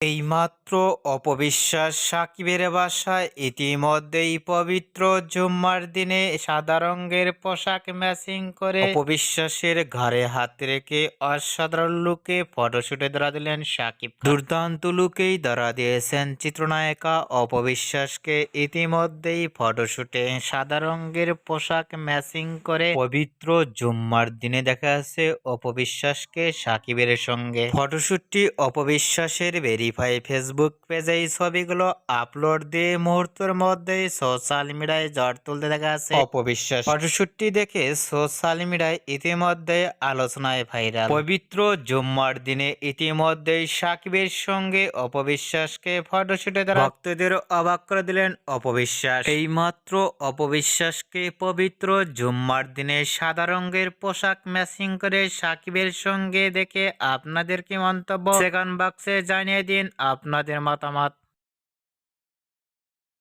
এইমাত্র অপবিশ্বাস সাকিবের বাসায় ইতিমধ্যেই পবিত্র জুম্মার দিনে সাদা রঙের পোশাক ম্যাচিং করে অপবিশ্বাসের ঘাড়ে হাত রেখে অসাধারণ লুকে ফটোশুটে ধরা দিলেন সাকিব দুর্দান্ত লুকেই ধরা দিয়েছেন চিত্রনায়িকা অপবিশ্বাসকে। ইতিমধ্যেই ফটোশুটে সাদা রঙের পোশাক ম্যাচিং করে পবিত্র জুম্মার দিনে দেখা যাচ্ছে অপবিশ্বাসকে সাকিবের সঙ্গে। ফটোশুটটি অপবিশ্বাসের ভেরিফাই ফেসবুক পেজে এই ছবিগুলো আপলোড দিয়ে মুহূর্তের মধ্যেই সোশ্যাল মিডিয়ায় ঝড় তুলতে দেখা যাচ্ছে। অপবিশ্বাস। ফটোশুটটি দেখে সোশ্যাল মিডিয়ায় ইতিমধ্যে আলোচনায় ভাইরাল পবিত্র জুম্মার দিনে ইতিমধ্যেই সাকিবের সঙ্গে অপবিশ্বাসকে ফটোশুটে তারা ভক্তদের অবাক করে দিলেন অপবিশ্বাস। এইমাত্র অপবিশ্বাসকে পবিত্র জুম্মার দিনে সাদা রঙের পোশাক ম্যাচিং করে সাকিবের সঙ্গে দেখে আপনাদের কি মন্তব্য? সেখান বাক্সে জানিয়ে দিন আপনাদের মতামত